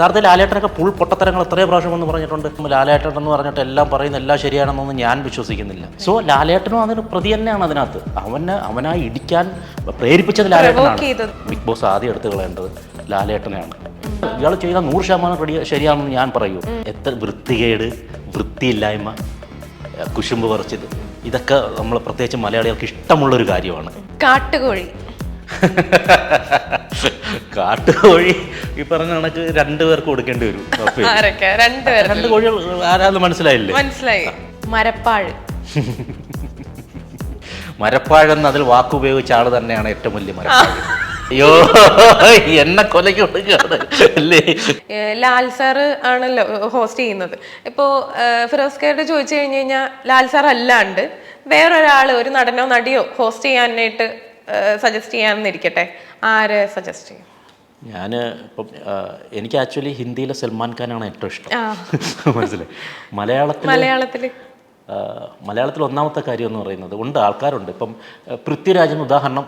യഥാർത്ഥത്തിൽ ലാലേട്ടനൊക്കെ ഫുൾ പൊട്ടത്തരങ്ങൾ എത്രയോ പ്രാവശ്യം എന്ന് പറഞ്ഞിട്ടുണ്ട്. ലാലേട്ടൻ എന്ന് പറഞ്ഞിട്ട് എല്ലാം പറയുന്ന എല്ലാം ശരിയാണെന്നൊന്നും ഞാൻ വിശ്വസിക്കുന്നില്ല. സോ ലാലേട്ടനും അതിന് പ്രതി തന്നെയാണ് അതിനകത്ത്. അവന് അവനായി ഇടിക്കാൻ പ്രേരിപ്പിച്ചത് ലാലേട്ടനാണ്. ബിഗ് ബോസ് ആദ്യം എടുത്തു കളയേണ്ടത് ലാലേട്ടനെയാണ്. ഇയാൾ ചെയ്ത നൂറ് ശതമാനം റെഡി ശരിയാണെന്ന് ഞാൻ പറയൂ. എത്ര വൃത്തികേട് വൃത്തിയില്ലായ്മ കുശുമ്പ് പറിച്ചത്. ഇതൊക്കെ നമ്മൾ പ്രത്യേകിച്ച് മലയാളികൾക്ക് ഇഷ്ടമുള്ളൊരു കാര്യമാണ്. കാട്ടുകോഴി. കാട്ടുകോഴി ഈ പറഞ്ഞ കണക്ക് രണ്ടു പേർക്ക് കൊടുക്കേണ്ടി വരും. ആരൊക്കെ? രണ്ടുപേരും രണ്ട് കോഴികൾ ആരാന്ന് മനസ്സിലായില്ലേ? മനസ്സിലായി. മരപ്പാഴ്. മരപ്പാഴെന്ന് അതിൽ വാക്കുപയോഗിച്ച ആൾ തന്നെയാണ് ഏറ്റവും വലിയ മരപ്പാഴ്. അയ്യോ എന്നെ കൊലയ്ക്ക് കൊടുക്കുകയാണ് അല്ലേ? ലാൽ സാറ് ആണല്ലോ ഹോസ്റ്റ് ചെയ്യുന്നത്. ഇപ്പോ ഫിറോസ് ഖാരുടെ ചോദിച്ചു കഴിഞ്ഞു കഴിഞ്ഞാൽ ലാൽ സാർ അല്ലാണ്ട് വേറൊരാൾ ഒരു നടനോ നടിയോ ഹോസ്റ്റ് ചെയ്യാനായിട്ട് സജസ്റ്റ് ചെയ്യാമെന്നിരിക്കട്ടെ. ആരെ സജസ്റ്റ് ചെയ്യും? ഞാൻ ഇപ്പം എനിക്ക് ആക്ച്വലി ഹിന്ദിയിലെ സൽമാൻ ഖാനാണ് ഏറ്റവും ഇഷ്ടം. മനസ്സിലായി. മലയാളത്തിൽ മലയാളത്തിൽ മലയാളത്തിൽ ഒന്നാമത്തെ കാര്യം എന്ന് പറയുന്നത് ഉണ്ട് ആൾക്കാരുണ്ട്. ഇപ്പം പൃഥ്വിരാജൻ ഉദാഹരണം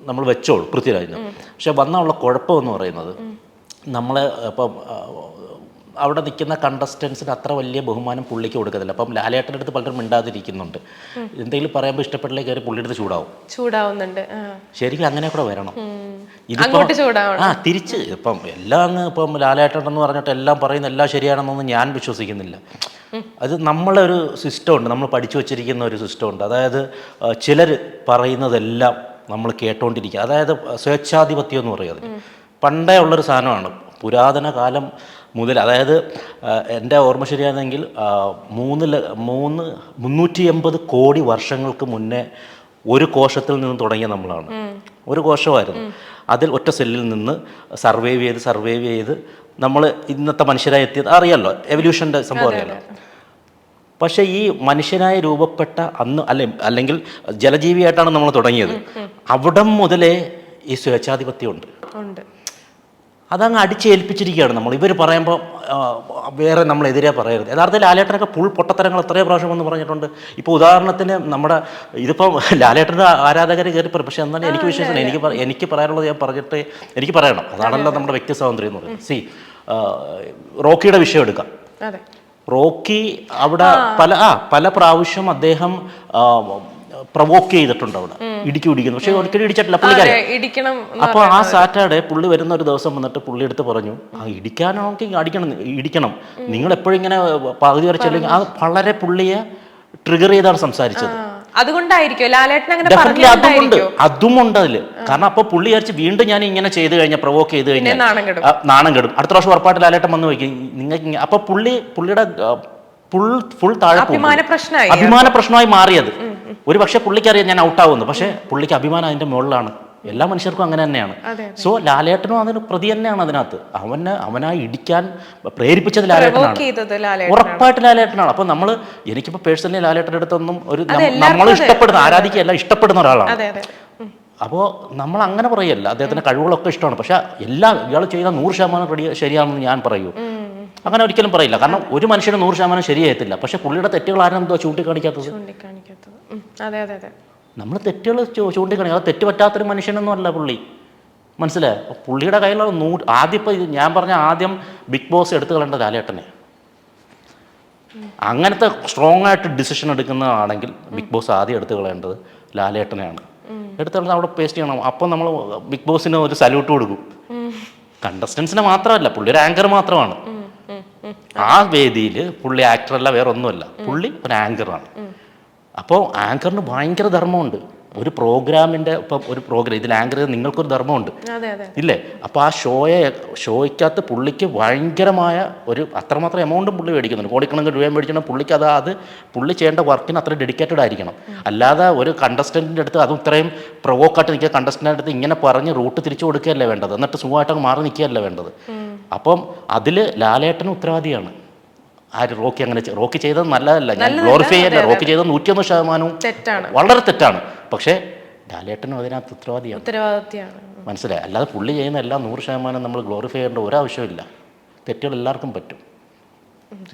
നമ്മൾ വെച്ചോളൂ പൃഥ്വിരാജിന്. പക്ഷെ വന്നുള്ള കുഴപ്പം എന്ന് പറയുന്നത് നമ്മളെ ഇപ്പം അവിടെ നിൽക്കുന്ന കണ്ടസ്റ്റൻസിന് അത്ര വലിയ ബഹുമാനം പുള്ളിക്ക് കൊടുക്കത്തില്ല. അപ്പം ലാലേട്ടന്റെ അടുത്ത് പലരും മിണ്ടാതിരിക്കുന്നുണ്ട്. എന്തെങ്കിലും പറയുമ്പോൾ ഇഷ്ടപ്പെട്ടില്ലേ കയറി പുള്ളിയുടെ അടുത്ത് ചൂടാവും. ചൂടാവുന്നുണ്ട്. ശരിക്കും അങ്ങനെ കൂടെ വരണം. ആ തിരിച്ച് ഇപ്പം എല്ലാം അങ്ങ് ഇപ്പം ലാലേട്ടൻ എന്ന് പറഞ്ഞിട്ട് എല്ലാം പറയുന്ന എല്ലാം ശരിയാണെന്നൊന്നും ഞാൻ വിശ്വസിക്കുന്നില്ല. അത് നമ്മളൊരു സിസ്റ്റം ഉണ്ട് നമ്മൾ പഠിച്ചു വച്ചിരിക്കുന്ന ഒരു സിസ്റ്റം ഉണ്ട് അതായത് ചിലർ പറയുന്നതെല്ലാം നമ്മൾ കേട്ടോണ്ടിരിക്കുക. അതായത് സ്വേച്ഛാധിപത്യം എന്ന് പറയുന്നത് പണ്ടേ ഉള്ളൊരു സാധനമാണ്. പുരാതന കാലം മുതൽ അതായത് എന്റെ ഓർമ്മ ശരിയാണെങ്കിൽ മൂന്ന് മൂന്ന് മുന്നൂറ്റി എൺപത് കോടി വർഷങ്ങൾക്ക് മുന്നേ ഒരു കോശത്തിൽ നിന്ന് തുടങ്ങിയ നമ്മളാണ്. ഒരു കോശമായിരുന്നു. അതിൽ ഒറ്റ സെല്ലിൽ നിന്ന് സർവൈവ് ചെയ്ത് സർവൈവ് ചെയ്ത് നമ്മൾ ഇന്നത്തെ മനുഷ്യരായി എത്തിയത് അറിയാമല്ലോ എവല്യൂഷന്റെ സംഭവം അറിയാമല്ലോ പക്ഷേ ഈ മനുഷ്യനായി രൂപപ്പെട്ട അന്ന് അല്ലെ അല്ലെങ്കിൽ ജലജീവിയായിട്ടാണ് നമ്മൾ തുടങ്ങിയത്. അവിടം മുതലേ ഈ സ്വേച്ഛാധിപത്യം ഉണ്ട്. അതങ്ങ് അടിച്ചേൽപ്പിച്ചിരിക്കുകയാണ് നമ്മൾ. ഇവർ പറയുമ്പോൾ വേറെ നമ്മളെതിരെ പറയരുത്. യഥാർത്ഥത്തിൽ ലാലേട്ടനൊക്കെ ഫുൾ പൊട്ടത്തരങ്ങൾ എത്രയോ പ്രാവശ്യം എന്ന് പറഞ്ഞിട്ടുണ്ട്. ഇപ്പോൾ ഉദാഹരണത്തിന് നമ്മുടെ ഇതിപ്പോൾ ലാലേട്ടന്റെ ആരാധകർ കയറി പക്ഷേ എന്നാലും എനിക്ക് വിശ്വസിക്കണം എനിക്ക് എനിക്ക് പറയാനുള്ളത് ഞാൻ പറഞ്ഞിട്ട് എനിക്ക് പറയണം. അതാണല്ലോ നമ്മുടെ വ്യക്തി സ്വാതന്ത്ര്യം എന്ന് പറയുന്നത്. സി റോക്കിയുടെ വിഷയം എടുക്കാം. റോക്കി അവിടെ പല ആ പല പ്രാവശ്യം അദ്ദേഹം പ്രവോക്ക് ചെയ്തിട്ടുണ്ട് അവിടെ. ഇടിക്കി ഇടിക്കുന്നു. പക്ഷെ ഒരിക്കലും ഇടിച്ചിട്ടില്ല. പുള്ളിക്കാരെ ആരെ ഇടിക്കണം അപ്പോൾ ആ സാറ്റർഡേ പുള്ളി വരുന്ന ഒരു ദിവസം വന്നിട്ട് പുള്ളി എടുത്ത് പറഞ്ഞു ആ ഇടിക്കാനാണെങ്കിൽ അടിക്കണം ഇടിക്കണം. നിങ്ങൾ എപ്പോഴും ഇങ്ങനെ പകുതി വരച്ചില്ലെങ്കിൽ ആ വളരെ പുള്ളിയെ ട്രിഗർ ചെയ്താണ് സംസാരിച്ചത്. അതുകൊണ്ടായിരിക്കും. ഡെഫിനറ്റ്ലി അതുമുണ്ട്. അതിൽ കാരണം അപ്പൊ പുള്ളി വിചാരിച്ച് വീണ്ടും ഞാൻ ഇങ്ങനെ ചെയ്ത് കഴിഞ്ഞ പ്രൊവോക്ക് ചെയ്ത് കഴിഞ്ഞ നാണം കെടും. അടുത്ത പ്രാവശ്യം ഉറപ്പായിട്ട് ലാലേട്ടൻ വന്ന് വയ്ക്കും നിങ്ങൾക്ക് അപ്പൊ പുള്ളി പുള്ളിയുടെ ഫുൾ ഫുൾ താഴെ അഭിമാന പ്രശ്നമായി മാറിയത്. ഒരു പക്ഷേ പുള്ളിക്കറിയാം ഞാൻ ഔട്ടാവുന്നു പക്ഷേ പുള്ളിക്ക് അഭിമാനം അതിന്റെ മുകളിലാണ്. എല്ലാ മനുഷ്യർക്കും അങ്ങനെ തന്നെയാണ്. സോ ലാലേട്ടനും അതിന് പ്രതി തന്നെയാണ് അതിനകത്ത്. അവന് അവനായി ഇടിക്കാൻ പ്രേരിപ്പിച്ചത് ലാലേട്ടനാണ്. ഉറപ്പായിട്ട് ലാലേട്ടനാണ്. അപ്പൊ നമ്മൾ എനിക്കിപ്പോ പേഴ്സണലി ലാലേട്ടന്റെ അടുത്തൊന്നും ഒരു നമ്മൾ ഇഷ്ടപ്പെടുന്ന ആരാധിക്കുകയല്ല ഇഷ്ടപ്പെടുന്ന ഒരാളാണ്. അപ്പോൾ നമ്മൾ അങ്ങനെ പറയല്ല. അദ്ദേഹത്തിന്റെ കഴിവുകളൊക്കെ ഇഷ്ടമാണ്. പക്ഷെ എല്ലാ ഇയാൾ ചെയ്യുന്ന നൂറ് ശതമാനം റെഡി ശരിയാണെന്ന് ഞാൻ പറയൂ. അങ്ങനെ ഒരിക്കലും പറയില്ല. കാരണം ഒരു മനുഷ്യന് നൂറ് ശതമാനം ശരിയായിട്ടില്ല. പക്ഷെ പുള്ളിയുടെ തെറ്റുകൾ ആരും എന്തോ ചൂണ്ടിക്കാണിക്കാത്തത്. അതെ അതെ അതെ. നമ്മൾ തെറ്റുകൾ ചൂണ്ടിക്കാണിക്കുക അത് തെറ്റ് പറ്റാത്തൊരു മനുഷ്യനൊന്നും അല്ല പുള്ളി. മനസ്സിലായോ? പുള്ളിയുടെ കയ്യിലുള്ള നൂ ആദ്യം ഇപ്പോൾ ഞാൻ പറഞ്ഞ ആദ്യം ബിഗ് ബോസ് എടുത്തു കളേണ്ട ലാലേട്ടനെ അങ്ങനത്തെ സ്ട്രോങ് ആയിട്ട് ഡിസിഷൻ എടുക്കുന്നതാണെങ്കിൽ ബിഗ് ബോസ് ആദ്യം എടുത്തു കളയേണ്ടത് ലാലേട്ടനെയാണ്. എടുത്തു കളഞ്ഞാൽ അവിടെ പേസ്റ്റ് ചെയ്യണം. അപ്പം നമ്മൾ ബിഗ് ബോസിന് ഒരു സല്യൂട്ട് കൊടുക്കും. കണ്ടസ്റ്റൻസിനെ മാത്രമല്ല പുള്ളി ഒരു ആങ്കർ മാത്രമാണ്. ആ വേദിയിൽ പുള്ളി ആക്ടറല്ല വേറൊന്നുമല്ല. പുള്ളി ഒരു ആങ്കറാണ് അപ്പോൾ ആങ്കറിന് ഭയങ്കര ധർമ്മമുണ്ട്. ഒരു പ്രോഗ്രാമിന്റെ ഇപ്പം ഒരു പ്രോഗ്രാം ഇതിൽ ആങ്കർ നിങ്ങൾക്കൊരു ധർമ്മമുണ്ട്. ഇല്ലേ? അപ്പോൾ ആ ഷോയെ ഷോയ്ക്കകത്ത് പുള്ളിക്ക് ഭയങ്കരമായ ഒരു അത്രമാത്രം എമൗണ്ടും പുള്ളി മേടിക്കുന്നുണ്ട്. കോടിക്കണക്കിന് രൂപ മേടിക്കണം പുള്ളിക്ക് അത് അത് പുള്ളി ചെയ്യേണ്ട വർക്കിന് അത്ര ഡെഡിക്കേറ്റഡ് ആയിരിക്കണം. അല്ലാതെ ഒരു കണ്ടസ്റ്റന്റിന്റെ അടുത്ത് അതും ഇത്രയും പ്രൊവോക്കായിട്ട് നിൽക്കുക കണ്ടസ്റ്റന്റെ അടുത്ത് ഇങ്ങനെ പറഞ്ഞ് റൂട്ട് തിരിച്ചു കൊടുക്കുകയല്ലേ വേണ്ടത്? എന്നിട്ട് സുഖമായിട്ട് മാറി നിൽക്കുകയല്ല വേണ്ടത്? അപ്പം അതിൽ ലാലേട്ടന് ഉത്തരവാദിയാണ്. ആര് റോക്കി അങ്ങനെ റോക്കി ചെയ്തത് നല്ലതല്ല. ഞാൻ ഗ്ലോറിഫൈ ചെയ്യല്ല. റോക്കി ചെയ്തത് നൂറ്റിയൊന്ന് ശതമാനവും തെറ്റാണ്. വളരെ തെറ്റാണ്. പക്ഷേ ലാലേട്ടനും അതിനകത്ത് ഉത്തരവാദിയാണ്. ഉത്തരവാദിത്വമാണ് മനസ്സിലായി? അല്ലാതെ പുള്ളി ചെയ്യുന്ന എല്ലാ നൂറ് ശതമാനം നമ്മൾ ഗ്ലോറിഫൈ ചെയ്യേണ്ട ഒരാവശ്യമില്ല തെറ്റുകൾ എല്ലാവർക്കും പറ്റും.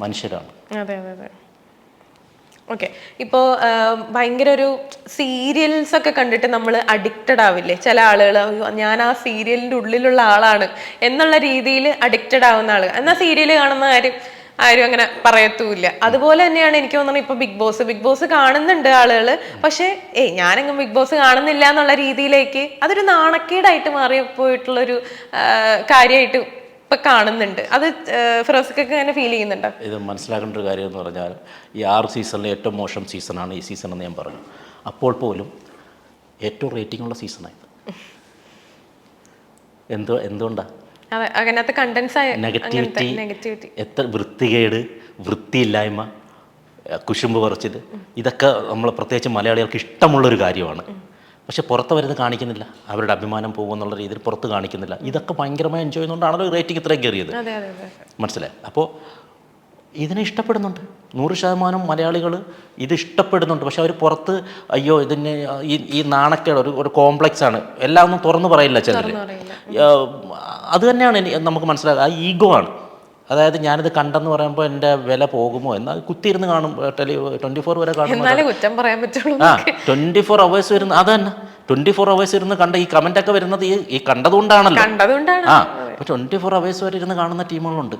മനുഷ്യരാണ്. അതെ അതെ അതെ. ഓക്കെ. ഇപ്പോൾ ഭയങ്കര ഒരു സീരിയൽസ് ഒക്കെ കണ്ടിട്ട് നമ്മൾ അഡിക്റ്റഡ് ആവില്ലേ? ചില ആളുകൾ ഞാൻ ആ സീരിയലിന്റെ ഉള്ളിലുള്ള ആളാണ് എന്നുള്ള രീതിയിൽ അഡിക്റ്റഡ് ആവുന്ന ആൾ എന്നാൽ സീരിയൽ കാണുന്ന കാര്യം ആരും അങ്ങനെ പറയത്തൂല്ല. അതുപോലെ തന്നെയാണ് എനിക്ക് തോന്നുന്നത് ഇപ്പൊ ബിഗ് ബോസ് ബിഗ് ബോസ് കാണുന്നുണ്ട് ആളുകൾ പക്ഷെ ഏയ് ഞാനെങ്ങും ബിഗ് ബോസ് കാണുന്നില്ല എന്നുള്ള രീതിയിലേക്ക് അതൊരു നാണക്കേടായിട്ട് മാറിപ്പോയിട്ടുള്ളൊരു കാര്യമായിട്ട് ഇപ്പൊ കാണുന്നുണ്ട്. അത് ഫിറോസിക്കൊക്കെ അങ്ങനെ ഫീൽ ചെയ്യുന്നുണ്ടോ? ഇത് മനസ്സിലാക്കേണ്ട ഒരു കാര്യം എന്ന് പറഞ്ഞാൽ ഈ ആറ് സീസണിലെ ഏറ്റവും മോശം സീസണാണ് ഈ സീസൺ എന്ന് ഞാൻ പറഞ്ഞു. അപ്പോൾ പോലും ഏറ്റവും റേറ്റിംഗ് ഉള്ള സീസണായത് എന്തോ എന്തുകൊണ്ടാണ് അതിനകത്ത് കണ്ടൻസ് നെഗറ്റിവിറ്റി നെഗറ്റിവിറ്റി എത്ര വൃത്തികേട് വൃത്തിയില്ലായ്മ കുശുമ്പ് പറിച്ചത് ഇതൊക്കെ നമ്മൾ പ്രത്യേകിച്ച് മലയാളികൾക്ക് ഇഷ്ടമുള്ളൊരു കാര്യമാണ്. പക്ഷെ പുറത്ത് വരുന്നത് കാണിക്കുന്നില്ല. അവരുടെ അഭിമാനം പോകുമെന്നുള്ള രീതിയിൽ പുറത്ത് കാണിക്കുന്നില്ല. ഇതൊക്കെ ഭയങ്കരമായി എൻജോയ് ചെയ്യുന്നതുകൊണ്ടാണല്ലോ റേറ്റിംഗ് ഇത്രയും കയറിയത്. മനസ്സിലായി? അപ്പോൾ ഇതിനെ ഇഷ്ടപ്പെടുന്നുണ്ട്. നൂറ് ശതമാനം മലയാളികൾ ഇത് ഇഷ്ടപ്പെടുന്നുണ്ട്. പക്ഷെ അവർ പുറത്ത് അയ്യോ ഇതിന് ഈ ഈ നാണക്കേട് ഒരു ഒരു കോംപ്ലക്സ് ആണ്. എല്ലാം ഒന്നും തുറന്നു പറയില്ല. ചിലർ അത് തന്നെയാണ് നമുക്ക് മനസ്സിലാക്കുക. ആ ഈഗോ ആണ്. അതായത് ഞാനിത് കണ്ടെന്ന് പറയുമ്പോൾ എന്റെ വില പോകുമോ എന്നാൽ കുത്തിയിരുന്ന് കാണും ടെലി ട്വന്റി ഫോർ വരെ കാണും ആ ട്വന്റി ഫോർ അവേഴ്സ് വരുന്ന അത് തന്നെ ട്വന്റി ഫോർ അവേഴ്സ് ഇരുന്ന് കണ്ട ഈ കമന്റ് ഒക്കെ വരുന്നത് ഈ ഈ കണ്ടതുകൊണ്ടാണല്ലോ. കണ്ടതുകൊണ്ടാണ്. ആ അപ്പൊ ട്വന്റി ഫോർ അവേഴ്സ് വരെ ഇരുന്ന് കാണുന്ന ടീമുകളുണ്ട്.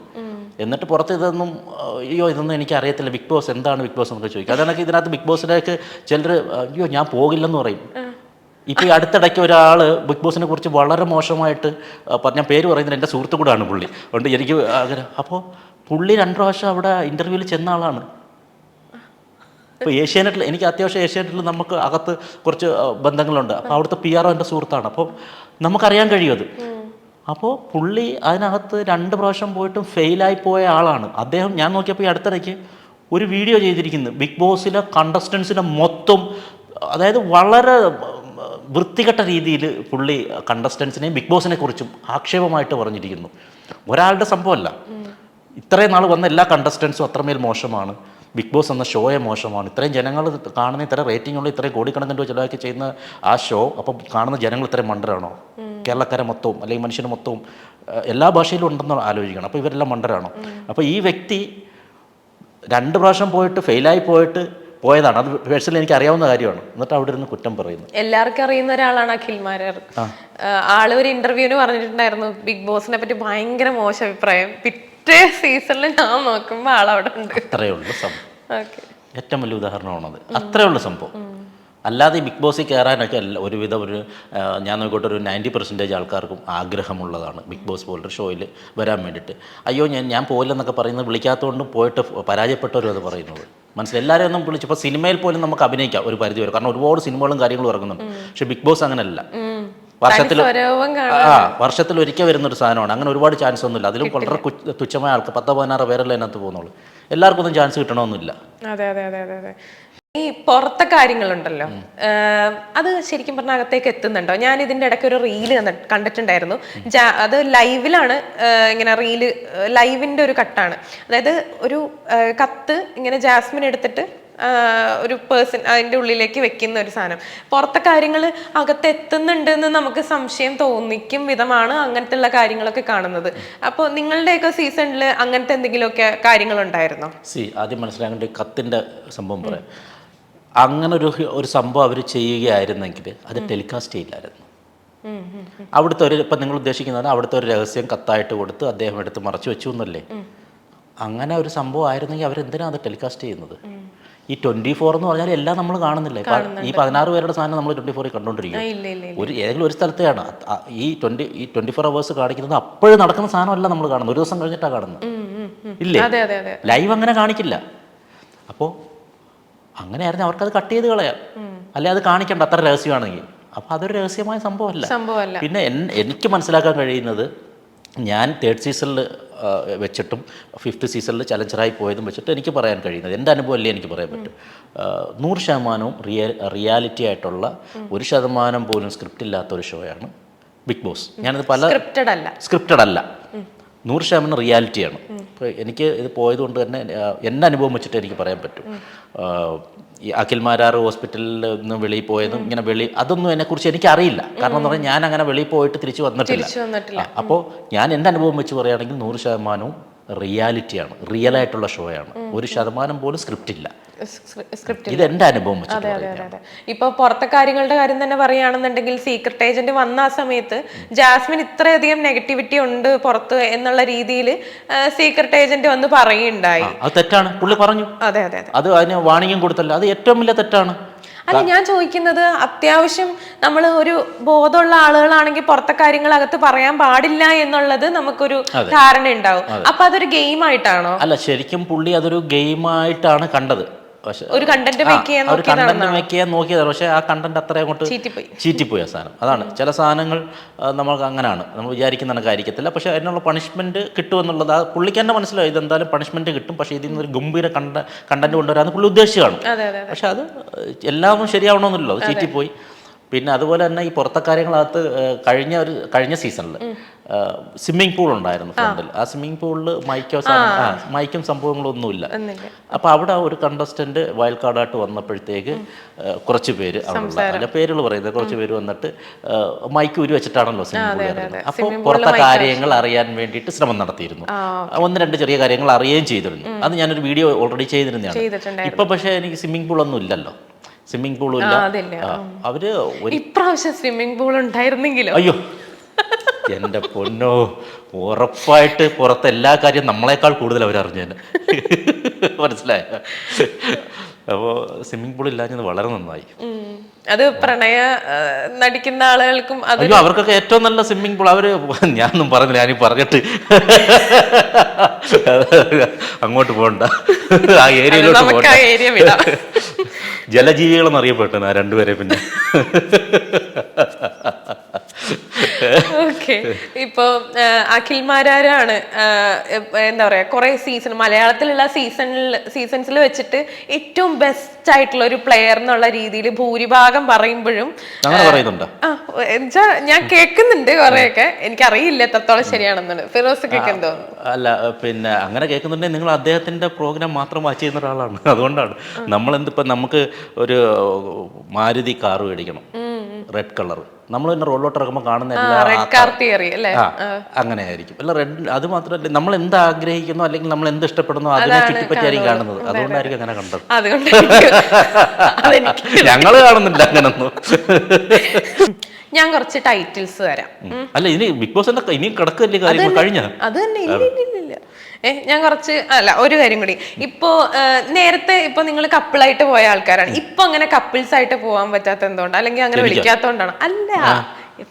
എന്നിട്ട് പുറത്ത് ഇതൊന്നും അയ്യോ ഇതൊന്നും എനിക്ക് അറിയത്തില്ല ബിഗ് ബോസ് എന്താണ് ബിഗ് ബോസ് എന്നൊക്കെ ചോദിക്കും. അതാണ് ഇതിനകത്ത് ബിഗ് ബോസിലേക്ക് ചിലർ അയ്യോ ഞാൻ പോകില്ലെന്ന് പറയും. ഇപ്പൊ ഈ അടുത്തിടയ്ക്ക് ഒരാൾ ബിഗ് ബോസിനെ കുറിച്ച് വളരെ മോശമായിട്ട് ഞാൻ പേര് പറയുന്നത് എന്റെ സുഹൃത്തു കൂടാണ് പുള്ളി. അതുകൊണ്ട് എനിക്ക് അങ്ങനെ അപ്പോൾ പുള്ളി രണ്ട് പ്രാവശ്യം അവിടെ ഇന്റർവ്യൂവിൽ ചെന്ന ആളാണ്. ഇപ്പോൾ ഏഷ്യാനെറ്റിൽ എനിക്ക് അത്യാവശ്യം ഏഷ്യാനെറ്റിൽ നമുക്ക് അകത്ത് കുറച്ച് ബന്ധങ്ങളുണ്ട്. അപ്പോൾ അവിടുത്തെ പി ആർ എന്റെ സുഹൃത്താണ്. അപ്പോൾ നമുക്കറിയാൻ കഴിയും അത്. അപ്പോൾ പുള്ളി അതിനകത്ത് രണ്ട് പ്രാവശ്യം പോയിട്ടും ഫെയിലായി പോയ ആളാണ്. അദ്ദേഹം ഞാൻ നോക്കിയപ്പോൾ ഈ അടുത്തിടയ്ക്ക് ഒരു വീഡിയോ ചെയ്തിരിക്കുന്നു. ബിഗ് ബോസിലെ കണ്ടസ്റ്റൻസിനെ മൊത്തം അതായത് വളരെ വൃത്തികെട്ട രീതിയിൽ പുള്ളി കണ്ടസ്റ്റൻസിനെയും ബിഗ് ബോസിനെ കുറിച്ചും ആക്ഷേപമായിട്ട് പറഞ്ഞിരിക്കുന്നു. ഒരാളുടെ സംഭവമല്ല. ഇത്രയും നാൾ വന്ന എല്ലാ കണ്ടസ്റ്റൻസും അത്രമേൽ മോശമാണ്. ബിഗ് ബോസ് എന്ന ഷോയെ മോശമാണ്. ഇത്രയും ജനങ്ങൾ കാണുന്ന ഇത്ര റേറ്റിംഗ് ഉള്ള ഇത്രയും കോടിക്കണക്കിന് രൂപ ചിലവാക്കി ചെയ്യുന്ന ആ ഷോ അപ്പോൾ കാണുന്ന ജനങ്ങൾ ഇത്രയും മണ്ടരാണോ? കേരളക്കാരെ മൊത്തവും അല്ലെങ്കിൽ മനുഷ്യന് മൊത്തവും എല്ലാ ഭാഷയിലും ഉണ്ടെന്ന് ആലോചിക്കണം. അപ്പോൾ ഇവരെല്ലാം മണ്ടരാണോ? അപ്പോൾ ഈ വ്യക്തി രണ്ട് പ്രാവശ്യം പോയിട്ട് ഫെയിലായി പോയിട്ട് പോയതാണ്. അത് പേഴ്സണലി എനിക്ക് അറിയാവുന്ന കാര്യമാണ്. എന്നിട്ട് അവിടെ ഇരുന്ന് കുറ്റം പറയുന്നു. എല്ലാവർക്കും അറിയുന്ന ഒരാളാണ് അഖിൽ മാരാർ. ആൾ ഒരു ഇന്റർവ്യൂവിന് പറഞ്ഞിട്ടുണ്ടായിരുന്നു ബിഗ് ബോസിനെ പറ്റി ഭയങ്കര മോശം അഭിപ്രായം. പിറ്റേ സീസണിൽ ഞാൻ നോക്കുമ്പോ ആളവിടെ ഉണ്ട് അത്രയുള്ള സംഭവം. ഏറ്റവും വലിയ ഉദാഹരണമാണത്. അത്രയേ ഉള്ളൂ സംഭവം. അല്ലാതെ ബിഗ് ബോസിൽ കയറാനൊക്കെ അല്ല ഒരുവിധം ഒരു ഞാൻ നോക്കിയിട്ട് ഒരു നയന്റി പെർസെന്റേജ് ആൾക്കാർക്കും ആഗ്രഹമുള്ളതാണ് ബിഗ് ബോസ് പോലൊരു ഷോയിൽ വരാൻ വേണ്ടിയിട്ട്. അയ്യോ ഞാൻ ഞാൻ പോയില്ലെന്നൊക്കെ പറയുന്നത് വിളിക്കാത്തതുകൊണ്ടും പോയിട്ട് പരാജയപ്പെട്ടവരും അത് പറയുന്നത്. മനസ്സിലായി? എല്ലാവരെയും ഒന്നും വിളിച്ചപ്പോൾ സിനിമയിൽ പോലും നമുക്ക് അഭിനയിക്കാം ഒരു പരിധി വരെ. കാരണം ഒരുപാട് സിനിമകളും കാര്യങ്ങളും ഇറങ്ങുന്നുണ്ട്. പക്ഷേ ബിഗ് ബോസ് അങ്ങനെയല്ല. വർഷത്തിൽ ആ വർഷത്തിൽ ഒരിക്കൽ വരുന്ന ഒരു സാധനമാണ്. അങ്ങനെ ഒരുപാട് ചാൻസ് ഒന്നുമില്ല. അതിലും വളരെ തുച്ഛമായ ആൾക്ക് പത്തോ പതിനാറ് പേരല്ലേ അതിനകത്ത് പോകുന്നുള്ളൂ. എല്ലാവർക്കും ഒന്നും ചാൻസ് കിട്ടണമെന്നില്ല. അതെ അതെ അതെ അതെ അതെ. ഈ പുറത്തെ കാര്യങ്ങളുണ്ടല്ലോ. അത് ശരിക്കും പറഞ്ഞ അകത്തേക്ക് എത്തുന്നുണ്ടോ? ഞാൻ ഇതിന്റെ ഇടയ്ക്ക് ഒരു റീൽ കണ്ടിട്ടുണ്ടായിരുന്നു. അത് ലൈവിലാണ് ഇങ്ങനെ റീൽ ലൈവിന്റെ ഒരു കട്ടാണ് അതായത് ഒരു കത്ത് ഇങ്ങനെ ജാസ്മിൻ എടുത്തിട്ട് ഒരു പേഴ്സൺ അതിന്റെ ഉള്ളിലേക്ക് വെക്കുന്ന ഒരു സാധനം. പുറത്തെ കാര്യങ്ങൾ അകത്ത് എത്തുന്നുണ്ട് എന്ന് നമുക്ക് സംശയം തോന്നിക്കും വിധമാണ് അങ്ങനത്തെ ഉള്ള കാര്യങ്ങളൊക്കെ കാണുന്നത്. അപ്പോൾ നിങ്ങളുടെയൊക്കെ സീസണിൽ അങ്ങനത്തെ എന്തെങ്കിലുമൊക്കെ കാര്യങ്ങളുണ്ടായിരുന്നോ? സി ആദ്യം മനസ്സിലാക്കേണ്ട ഈ കത്തിന്റെ സംഭവം പറയാം. അങ്ങനെ ഒരു ഒരു സംഭവം അവർ ചെയ്യുകയായിരുന്നെങ്കിൽ അത് ടെലികാസ്റ്റ് ചെയ്യില്ലായിരുന്നു. അവിടുത്തെ ഒരു ഇപ്പം നിങ്ങൾ ഉദ്ദേശിക്കുന്നത് അവിടുത്തെ ഒരു രഹസ്യം കത്തായിട്ട് കൊടുത്ത് അദ്ദേഹം എടുത്ത് മറച്ചു വെച്ചു എന്നല്ലേ അങ്ങനെ ഒരു സംഭവം ആയിരുന്നെങ്കിൽ അവരെന്തിനാണ് അത് ടെലികാസ്റ്റ് ചെയ്യുന്നത്? ഈ ട്വന്റി ഫോർ എന്ന് പറഞ്ഞാൽ എല്ലാം നമ്മൾ കാണുന്നില്ല? ഈ പതിനാറ് പേരുടെ സാധനം നമ്മൾ ട്വന്റി ഫോറിൽ കണ്ടോണ്ടിരിക്കും. ഒരു ഏതെങ്കിലും ഒരു സ്ഥലത്തെയാണ്. ഈ ട്വന്റി ഈ ട്വന്റി ഫോർ അവേഴ്സ് കാണിക്കുന്നത് അപ്പോഴും നടക്കുന്ന സാധനമല്ല നമ്മൾ കാണുന്നത്. ഒരു ദിവസം കഴിഞ്ഞിട്ടാണ് കാണുന്നത്. ഇല്ലേ? അതെ അതെ അതെ. ലൈവ് അങ്ങനെ കാണിക്കില്ല. അപ്പോൾ അങ്ങനെയായിരുന്നു അവർക്കത് കട്ട് ചെയ്ത് കളയാം. അല്ലെ അത് കാണിക്കണ്ട. അത്ര രഹസ്യമാണെങ്കിൽ. അപ്പോൾ അതൊരു രഹസ്യമായ സംഭവമല്ല. പിന്നെ എനിക്ക് മനസ്സിലാക്കാൻ കഴിയുന്നത് ഞാൻ തേർഡ് സീസണിൽ വെച്ചിട്ടും ഫിഫ്ത്ത് സീസണിൽ ചലഞ്ചറായി പോയതും വെച്ചിട്ട് എനിക്ക് പറയാൻ കഴിയുന്നത് എന്റെ അനുഭവമല്ലേ എനിക്ക് പറയാൻ പറ്റും. നൂറ് ശതമാനവും റിയ റിയാലിറ്റി ആയിട്ടുള്ള ഒരു ശതമാനം പോലും സ്ക്രിപ്റ്റ് ഇല്ലാത്ത ഒരു ഷോയാണ് ബിഗ് ബോസ് ഞാനത് പല സ്ക്രിപ്റ്റഡ് അല്ല. സ്ക്രിപ്റ്റഡ് അല്ല. നൂറ് ശതമാനം റിയാലിറ്റിയാണ് എനിക്ക് ഇത് പോയതുകൊണ്ട് തന്നെ എന്റെ അനുഭവം വെച്ചിട്ട് എനിക്ക് പറയാൻ പറ്റും. ഈ അഖിൽ മാരാർ ഹോസ്പിറ്റലിൽ നിന്ന് വെളിയിൽ പോയതും ഇങ്ങനെ വെളി അതൊന്നും എന്നെക്കുറിച്ച് എനിക്ക് അറിയില്ല കാരണം എന്ന് പറഞ്ഞാൽ ഞാൻ അങ്ങനെ വെളിയിൽ പോയിട്ട് തിരിച്ചു വന്നിട്ടില്ല. അപ്പോൾ ഞാൻ എന്റെ അനുഭവം വെച്ച് പറയുകയാണെങ്കിൽ നൂറ് ശതമാനവും റിയാലിറ്റിയാണ് റിയൽ ആയിട്ടുള്ള ഷോയാണ് ഒരു ശതമാനം പോലും സ്ക്രിപ്റ്റ് ഇല്ല ഇത് എന്റെ അനുഭവം അതെ അതെ അതെ ഇപ്പൊ പുറത്തെ കാര്യങ്ങളുടെ കാര്യം തന്നെ പറയുകയാണെന്നുണ്ടെങ്കിൽ സീക്രട്ട് ഏജന്റ് വന്ന ആ സമയത്ത് ജാസ്മിൻ ഇത്രയധികം നെഗറ്റിവിറ്റി ഉണ്ട് പുറത്ത് എന്നുള്ള രീതിയിൽ സീക്രട്ട് ഏജന്റ് വന്ന് പറയുണ്ടായി അത് തെറ്റാണ്. പുള്ളി പറഞ്ഞു. അതെ അതെ അതെ. അത് അതിന് വാണിംഗ് കൊടുത്തല്ല. അത് ഏറ്റവും വലിയ തെറ്റാണ്. അല്ല ഞാൻ ചോദിക്കുന്നത് അത്യാവശ്യം നമ്മൾ ഒരു ബോധമുള്ള ആളുകളാണെങ്കിൽ പുറത്തെ കാര്യങ്ങൾ അകത്ത് പറയാൻ പാടില്ല എന്നുള്ളത് നമുക്കൊരു ധാരണ ഉണ്ടാവും അപ്പൊ അതൊരു ഗെയിം ആയിട്ടാണോ അല്ല ശരിക്കും പുള്ളി അതൊരു ഗെയിം ആയിട്ടാണ് കണ്ടത്. ഒരു കണ്ടന്റ് മേക്ക് ചെയ്യാൻ നോക്കിയതാണ്? പക്ഷെ ആ കണ്ടന്റ് അത്ര അങ്ങോട്ട് ചീറ്റിപ്പോയി. സാധനം അതാണ്. ചില സാധനങ്ങൾ നമ്മൾ അങ്ങനെയാണ് നമ്മൾ വിചാരിക്കുന്ന കണക്ക് ആയിരിക്കത്തില്ല പക്ഷേ അതിനുള്ള പണിഷ്മെന്റ് കിട്ടുമെന്നുള്ളത് ആ പുള്ളിക്ക് തന്നെ മനസ്സിലായി. ഇതെന്തായാലും പണിഷ്മെന്റ് കിട്ടും. പക്ഷേ ഇതിൽ ഒരു ഗംഭീര കണ്ട കണ്ടന്റ് കൊണ്ടുവരാമെന്ന് പുള്ളി ഉദ്ദേശിച്ചു കാണും അതെ അതെ. പക്ഷെ അത് എല്ലാവരും ശരിയാവണമെന്നില്ലല്ലോ. ചീറ്റിപ്പോയി. പിന്നെ അതുപോലെ തന്നെ ഈ പുറത്തെ കാര്യങ്ങളകത്ത് കഴിഞ്ഞ ഒരു കഴിഞ്ഞ സീസണിൽ സ്വിമ്മിംഗ് പൂൾ ഉണ്ടായിരുന്നു ഫ്രണ്ടിൽ ആ സ്വിമ്മിംഗ് പൂളിൽ മൈക്കോ മൈക്കും സംഭവങ്ങളൊന്നുമില്ല. അപ്പോൾ അവിടെ ഒരു കണ്ടസ്റ്റന്റ് വൈൽഡ് കാർഡായിട്ട് വന്നപ്പോഴത്തേക്ക് കുറച്ച് പേര് അവിടെ അല്ല പേരുകൾ പറയുന്നത് കുറച്ച് പേര് വന്നിട്ട് മൈക്ക് ഉരു വെച്ചിട്ടാണല്ലോ സ്വിമ്മിംഗ് പൂൾ അപ്പോൾ പുറത്തെ കാര്യങ്ങൾ അറിയാൻ വേണ്ടിയിട്ട് ശ്രമം നടത്തിയിരുന്നു. ഒന്ന് രണ്ട് ചെറിയ കാര്യങ്ങൾ അറിയുകയും ചെയ്തിരുന്നു. അത് ഞാനൊരു വീഡിയോ ഓൾറെഡി ചെയ്തിരുന്നതാണ്. ഇപ്പം ഇപ്പൊ പക്ഷേ എനിക്ക് സ്വിമ്മിംഗ് പൂൾ ഒന്നും ഇല്ലല്ലോ. സ്വിമ്മിംഗ് പൂളും ഇല്ല. അവർ ഇപ്രാവശ്യം സ്വിമ്മിംഗ് പൂൾ ഉണ്ടായിരുന്നെങ്കിലും? അയ്യോ. എന്റെ പൊന്നോ. ഉറപ്പായിട്ട് പുറത്ത് എല്ലാ കാര്യം നമ്മളെക്കാൾ കൂടുതൽ അവരറിഞ്ഞേനെ മനസ്സിലായ? അപ്പോൾ സ്വിമ്മിംഗ് പൂൾ ഇല്ലാഞ്ഞത് വളരെ നന്നായി. അത് പ്രണയ നടിക്കുന്ന ആളുകൾക്കും അത് അയ്യോ അവർക്കൊക്കെ ഏറ്റവും നല്ല സ്വിമ്മിംഗ് പൂൾ. അവർ ഞാനൊന്നും പറഞ്ഞില്ല ഞാനീ പറഞ്ഞിട്ട്. അങ്ങോട്ട് പോകണ്ട ആ ഏരിയയിലോട്ട് പോകണ്ട ആ ഏരിയ വിടാം ജലജീവികളെന്ന് ആ രണ്ടുപേരെ പിന്നെ. ഓക്കെ ഇപ്പൊ അഖിൽ മാരാരാണ് എന്താ പറയാ കുറെ സീസൺ മലയാളത്തിലുള്ള സീസണിൽ സീസൺസിൽ വെച്ചിട്ട് ഏറ്റവും ബെസ്റ്റ് ആയിട്ടുള്ള ഒരു പ്ലെയർ എന്നുള്ള രീതിയിൽ ഭൂരിഭാഗം പറയുമ്പോഴും ഞാൻ കേൾക്കുന്നുണ്ട് കുറെയൊക്കെ. എനിക്കറിയില്ല എത്രത്തോളം ശരിയാണെന്നുള്ളത്. ഫിറോസ് കേൾക്കുന്നു എന്തോ? അല്ല പിന്നെ അങ്ങനെ കേൾക്കുന്നുണ്ടെങ്കിൽ നിങ്ങൾ അദ്ദേഹത്തിന്റെ പ്രോഗ്രാം മാത്രം വാച്ച് ചെയ്യുന്ന ഒരാളാണ്. അതുകൊണ്ടാണ്. നമ്മൾ എന്തിപ്പോ നമുക്ക് ഒരു മാരുതി കാർ മേടിക്കണം. റെഡ് കളർ നമ്മൾ തന്നെ റോഡിലോട്ട് ഇറങ്ങുമ്പോൾ കാണുന്ന എല്ലാ അങ്ങനെ ആയിരിക്കും അല്ല? റെഡ് അത് മാത്രമല്ല നമ്മൾ എന്ത് ആഗ്രഹിക്കുന്നു അല്ലെങ്കിൽ നമ്മൾ എന്ത് ഇഷ്ടപ്പെടുന്നു അതിനെ ചുറ്റിപ്പറ്റിയായിരിക്കും കാണുന്നത്. അതുകൊണ്ടായിരിക്കും അങ്ങനെ കണ്ടത്. ഞങ്ങൾ കാണുന്നില്ല അങ്ങനൊന്നും ഞാൻ കുറച്ച് ടൈറ്റിൽസ് തരാം അല്ല ഇനി ബിഗ് ബോസിന്റെ ഇനിയും കിടക്കല്ലേ കാര്യങ്ങൾ കഴിഞ്ഞ? അത് തന്നെ ഇല്ല ഇല്ല ഇല്ല, ഇല്ല ഏ ഞാൻ കുറച്ച് അല്ല ഒരു കാര്യം കൂടി. ഇപ്പോ നേരത്തെ ഇപ്പൊ നിങ്ങൾ കപ്പിളായിട്ട് പോയ ആൾക്കാരാണ്. ഇപ്പൊ അങ്ങനെ കപ്പിൾസ് ആയിട്ട് പോകാൻ പറ്റാത്ത എന്തുകൊണ്ടാണ് അല്ലെങ്കിൽ അങ്ങനെ വിളിക്കാത്തോണ്ടാണ്? അല്ല.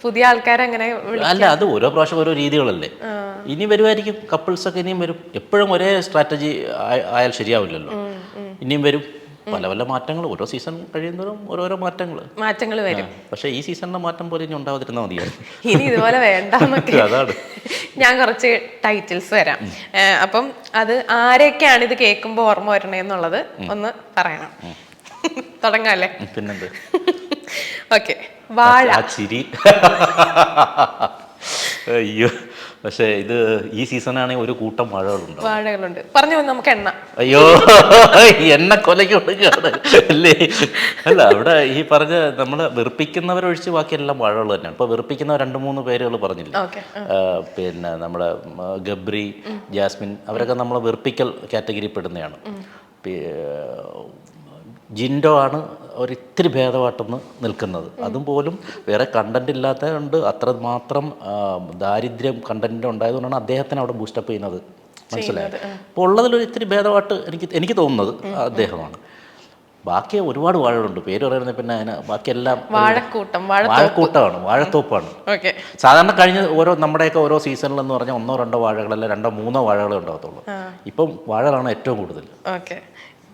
പുതിയ ആൾക്കാരെ അങ്ങനെ വിളി- അല്ല അത് ഓരോ പ്രാവശ്യം ഓരോ രീതികളല്ലേ. ഇനി വരുമായിരിക്കും കപ്പിൾസ് ഒക്കെ ഇനിയും വരും. എപ്പോഴും ഒരേ സ്ട്രാറ്റജി ആയാൽ ശരിയാവില്ലല്ലോ. ഇനിയും വരും. പല പല മാറ്റങ്ങൾ ഓരോ സീസൺ കഴിയുന്നതും ഓരോരോ മാറ്റങ്ങൾ മാറ്റങ്ങൾ വരും. പക്ഷേ ഈ സീസണിലെ മാറ്റം പോലെ ഇനി ഉണ്ടാവാതിരുന്നാൽ മതിയായിരുന്നു. ഇനി ഇതുപോലെ വേണ്ട അതാണ്. ഞാൻ കുറച്ച് ടൈറ്റിൽസ് വരാം. അപ്പം അത് ആരെയൊക്കെയാണ് ഇത് കേൾക്കുമ്പോൾ ഓർമ്മ വരണേ എന്നുള്ളത് ഒന്ന് പറയണം. തുടങ്ങാല്ലേ? പിന്നെന്ത്? ഓക്കെ വാഴ. ചിരി. അയ്യോ. പക്ഷേ ഇത് ഈ സീസണാണെങ്കിൽ ഒരു കൂട്ടം മഴകളുണ്ട് വാഴകളുണ്ട്. പറഞ്ഞു വന്ന് നമുക്ക് എണ്ണ. അയ്യോ എണ്ണ കൊലയ്ക്ക് കൊടുക്കുകയാണ്. അല്ലേ? അല്ല അവിടെ ഈ പറഞ്ഞ നമ്മൾ വെറുപ്പിക്കുന്നവരൊഴിച്ച് ബാക്കിയെല്ലാം മഴകൾ തന്നെയാണ്. ഇപ്പോൾ വെറുപ്പിക്കുന്ന രണ്ട് മൂന്ന് പേരുകൾ പറഞ്ഞില്ല? ഓക്കെ പിന്നെ നമ്മുടെ ഗബ്രി ജാസ്മിൻ അവരൊക്കെ നമ്മൾ വെറുപ്പിക്കൽ കാറ്റഗറി പെടുന്നതാണ്. ജിൻഡോ ആണ് ഒരു ഇത്തിരി ഭേദമായിട്ടൊന്ന് നിൽക്കുന്നത് അതും പോലും വേറെ കണ്ടന്റ് ഇല്ലാത്തതുകൊണ്ട് അത്ര മാത്രം ദാരിദ്ര്യം കണ്ടന്റ് ഉണ്ടായതുകൊണ്ടാണ് അദ്ദേഹത്തിന് അവിടെ ബൂസ്റ്റപ്പ് ചെയ്യുന്നത്. മനസ്സിലായത് അപ്പോൾ ഉള്ളതിലൊരു ഇത്തിരി ഭേദമായിട്ട് എനിക്ക് എനിക്ക് തോന്നുന്നത് അദ്ദേഹമാണ്. ബാക്കി ഒരുപാട് വാഴകളുണ്ട്. പേര് പറയുന്നത് പിന്നെ അതിന് ബാക്കിയെല്ലാം വാഴക്കൂട്ടം വാഴ വാഴക്കൂട്ടമാണ് വാഴത്തോപ്പാണ്. ഓക്കെ. സാധാരണ കഴിഞ്ഞ ഓരോ നമ്മുടെയൊക്കെ ഓരോ സീസണിൽ എന്ന് പറഞ്ഞാൽ ഒന്നോ രണ്ടോ വാഴകളല്ല രണ്ടോ മൂന്നോ വാഴകളെ ഉണ്ടാകത്തുള്ളൂ ഇപ്പം വാഴകളാണ് ഏറ്റവും കൂടുതൽ. ഓക്കെ.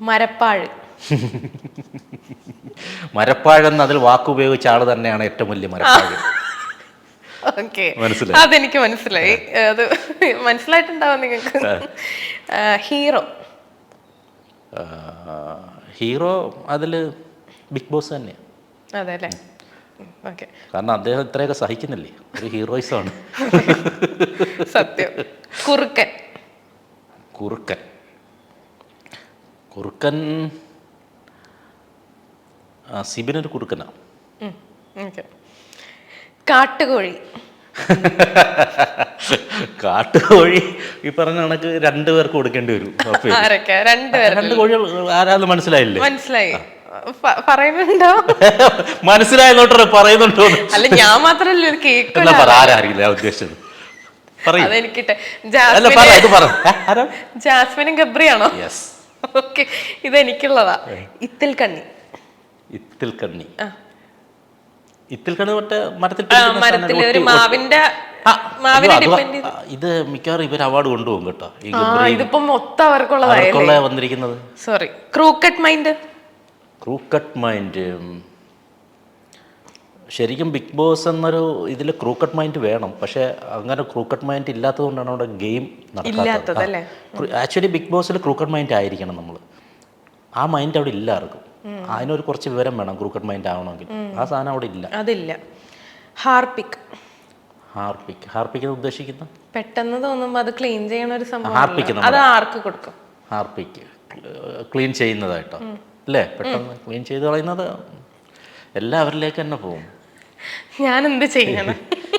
മരപ്പാഴ്. മരപ്പാഴെന്ന് അതിൽ വാക്കുപയോഗിച്ച ആൾ തന്നെയാണ് ഏറ്റവും വലിയ മരപ്പാഴ്. ഓക്കെ. അതെനിക്ക് മനസ്സിലായി. അത് മനസ്സിലായിട്ടുണ്ടാവും നിങ്ങൾക്ക്. ഹീറോ. ഹീറോ അതിൽ ബിഗ് ബോസ് തന്നെയാണ് അതെ അല്ലേ ഓക്കെ കാരണം അദ്ദേഹം ഇത്രയൊക്കെ സഹിക്കുന്നില്ലേ? ഒരു ഹീറോയിസ് ആണ് സത്യം. കുറുക്കൻ. കുറുക്കൻ. കുറുക്കൻ സിബിനൊരു കുറുക്കനാണ് കാട്ടുകോഴി. കാട്ടുകോഴി ഈ പറഞ്ഞ കണക്ക് രണ്ടുപേർക്ക് കൊടുക്കേണ്ടി വരും. രണ്ട് കോഴികൾ ആരാന്ന് മനസ്സിലായില്ലേ? മനസ്സിലായി. പറയുന്നുണ്ടോ? മനസ്സിലായതോട്ടെ പറയുന്നുണ്ടോ? അല്ല ഞാൻ മാത്രല്ല ഒരു കേക്ക് ആരാറിയില്ല ഉദ്ദേശിച്ചത്? അതെനിക്കിട്ടെ. ജാസ്മിന് ഗബ്രിയാണോ? ഓക്കെ ഇതെനിക്കുള്ളതാ. ഇത്തിൽ കണ്ണി ഇത്തിൽ കണ്ണി. ഇത്തിൽ കണ്ണി മറ്റേ മരത്തിൽ മാവിന്റെ ഇത് മിക്കവാറും ഇവർ അവാർഡ് കൊണ്ടുപോകും കേട്ടോ. ഇതിപ്പോ മൊത്തം അവർക്കുള്ള വന്നിരിക്കുന്നത്. Sorry crooked mind crooked mind ശരിക്കും ബിഗ് ബോസ് എന്നൊരു ഇതിൽ ക്രൂക്കട്ട് മൈൻഡ് വേണം. പക്ഷേ അങ്ങനെ ക്രൂക്കട്ട് മൈൻഡ് ഇല്ലാത്തതുകൊണ്ടാണ് അവിടെ ഗെയിം നടക്കാത്തത്. ആക്ച്വലി ബിഗ് ബോസിൽ ക്രൂക്കട്ട് മൈൻഡ് ആയിരിക്കണം നമ്മൾ ആ മൈൻഡ് അവിടെ ഇല്ല ആർക്കും. അതിനൊരു കുറച്ച് വിവരം വേണം. ക്രൂക്കറ്റ് മൈൻഡ് ആവണമെങ്കിൽ. ആ സാധനം അവിടെ ഇല്ല. അതില്ല. ഹാർപിക് ഹാർപിക് ഹാർപിക് ഉദ്ദേശിക്കുന്നു പെട്ടെന്ന് തോന്നുമ്പോൾ അത് ക്ലീൻ ചെയ്യണ ഒരു സംഭവം അത് ആർക്ക് കൊടുക്കും? ഹാർപിക് ക്ലീൻ ചെയ്യുന്നതായിട്ടോ? അല്ലേ? പെട്ടെന്ന് ക്ലീൻ ചെയ്ത് കളയുന്നത് എല്ലാവരിലേക്ക് തന്നെ പോകും. ഞാൻ എന്ത് ചെയ്യണം?